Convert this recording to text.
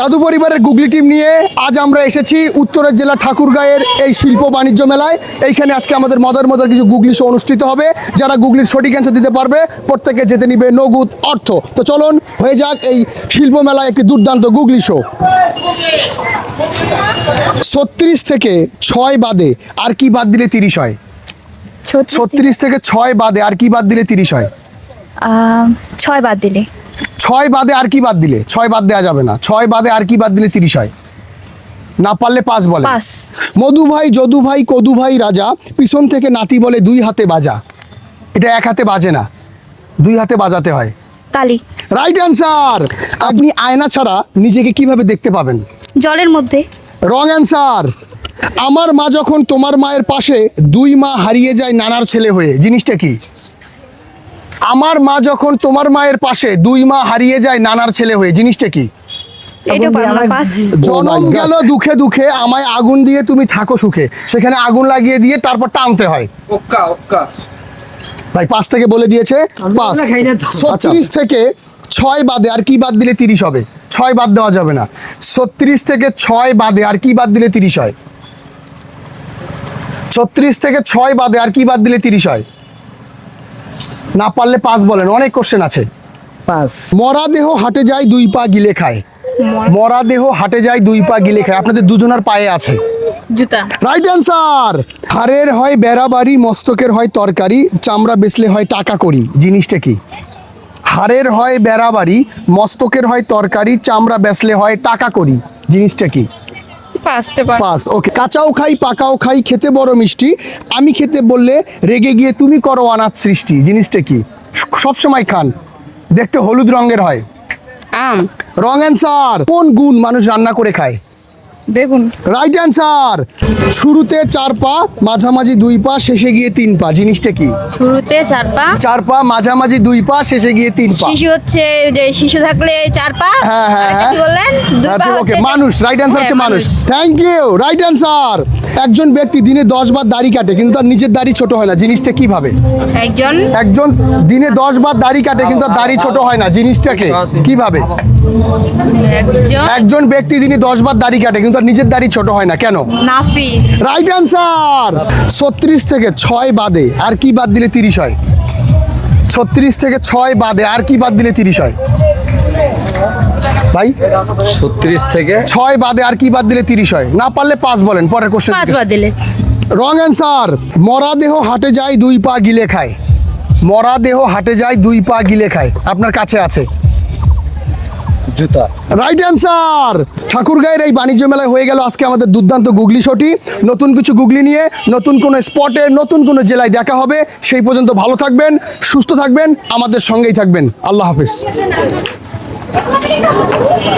দাদু পরিবারের গুগলি টিম নিয়ে আজ আমরা এসেছি উত্তরের জেলা ঠাকুরগাঁয়ের এই শিল্প বাণিজ্য মেলায়। এইখানে আজকে আমাদের মজার মজার কিছু গুগলি শো অনুষ্ঠিত হবে। যারা গুগলির সঠিক অ্যান্সার দিতে পারবে প্রত্যেকে যেতে নিবে নগদ অর্থ। তো চলুন হয়ে যাক এই শিল্প মেলায় একটি দুর্দান্ত গুগলি শো ছত্রিশ থেকে ছয় বাদে আর কি বাদ দিলে তিরিশ হয়? ছত্রিশ থেকে ছয় বাদে আর কি বাদ দিলে তিরিশ হয়? ছয় বাদ দিলে। ছয় বাদে আর কি বাদ দিলে? ছয় বাদ দেওয়া যাবে না। ছয় বাদে আর কি বাদ দিলে তিরিশ হয়? না পারলে পাঁচ বলে। মধু ভাই যদু ভাই কদু ভাই রাজা পিছন থেকে নাতি বলে দুই হাতে বাজা। এটা এক হাতে বাজে না। দুই হাতে বাজাতে হয়। তালি। রাইট অ্যান্সার আপনি আয়না ছাড়া নিজেকে কীভাবে দেখতে পাবেন? জলের মধ্যে। রং অ্যান্সার আমার মা যখন তোমার মায়ের পাশে দুই মা হারিয়ে যায় নানার ছেলে হয়ে জিনিসটা কি? আমার মা যখন তোমার মায়ের পাশে দুই মা হারিয়ে যায় নানার ছেলে হয়ে জিনিসটা কি? জনম গেল দুঃখে দুঃখে আমায় আগুন দিয়ে তুমি থাকো সুখে। সেখানে আগুন লাগিয়ে দিয়ে তারপর টানতে হয়। ওক্কা ওক্কা। ভাই পাঁচ থেকে বলে দিয়েছে পাঁচ। ছত্রিশ থেকে ছয় বাদে আর কি বাদ দিলে তিরিশ হবে? ছয় বাদ দেওয়া যাবে না। ছত্রিশ থেকে ছয় বাদে আর কি বাদ দিলে তিরিশ হয়? ছত্রিশ থেকে ছয় বাদে আর কি বাদ দিলে তিরিশ হয়? না পারলে পাঁচ বলেন অনেক কোশ্চেন আছে। পাঁচ। মরা দেহ হাটে যায় দুই পা গিলে খায়। মরা দেহ হাটে যায় দুই পা গিলে খায়। আপনাদের দুজনের পায়ে আছে। জুতা। রাইট অ্যান্সার হাড়ের হয় বেড়াবাড়ি মস্তকের হয় তরকারি চামড়া বেচলে হয় টাকা করি জিনিসটা কি? হাড়ের হয় বেড়াবাড়ি মস্তকের হয় তরকারি চামড়া বেচলে হয় টাকা করি জিনিসটা কি? পাঁচটা পার ওকে কাঁচাও খাই পাকাও খাই খেতে বড় মিষ্টি। আমি খেতে বললে রেগে গিয়ে তুমি করো অনাথ সৃষ্টি। জিনিসটা কি? সব সময় খান। দেখতে হলুদ রঙের হয়। আম। রং অ্যান্সার কোন গুণ মানুষ রান্না করে খায়? বেগুন। রাইট অ্যান্সার শুরুতে চার পা মাঝামাঝি দুই পা শেষে গিয়ে তিন পা। জিনিসটা কি? শুরুতে চার পা। চার পা মাঝামাঝি দুই পা শেষে গিয়ে তিন পা। শিশু হচ্ছে যে শিশু থাকলে চার পা। হ্যাঁ হ্যাঁ কি ওকে মানুষ রাইট অ্যান্সার হচ্ছে হ্যাঁ, মানুষ। থ্যাংক ইউ রাইট অ্যান্সার একজন ব্যক্তি দিনে দশ বার দাড়ি কাটে কিন্তু তার নিজের দাড়ি ছোট হয় না জিনিসটা কীভাবে? একজন? একজন দিনে দশ বার দাড়ি কাটে কিন্তু তার দাড়ি ছোট হয় না জিনিসটাকে কীভাবে? একজন? একজন ব্যক্তি দিনে দশ বার দাড়ি কাটে কিন্তু তার নিজের দাড়ি ছোট হয় না কেন? নাফিস। রাইট অ্যান্সার ছত্রিশ থেকে ছয় বাদে আর কি বাদ দিলে তিরিশ হয়? ছত্রিশ থেকে ছয় বাদে আর কি বাদ দিলে তিরিশ হয়? ভাই? ছত্রিশ থেকে ছয় বাদে আর কি বাদ দিলে তিরিশ হয়? না পারলে পাঁচ বলেন পরের কোশ্চেন পাঁচ বার দিলে। রং অ্যান্সার মরা দেহ হাটে যায় দুই পা গিলে খায়। মরা দেহ হাটে যায় দুই পা গিলে খায়। আপনার কাছে আছে। জুতা। রাইট অ্যান্সার ঠাকুরগাঁয়ের এই বাণিজ্য মেলায় হয়ে গেল আজকে আমাদের দুর্দান্ত গুগলি শটি। নতুন কিছু গুগলি নিয়ে নতুন কোনো স্পটে নতুন কোনো জেলায় দেখা হবে। সেই পর্যন্ত ভালো থাকবেন সুস্থ থাকবেন আমাদের সঙ্গেই থাকবেন। আল্লাহ হাফিজ। どういうこと?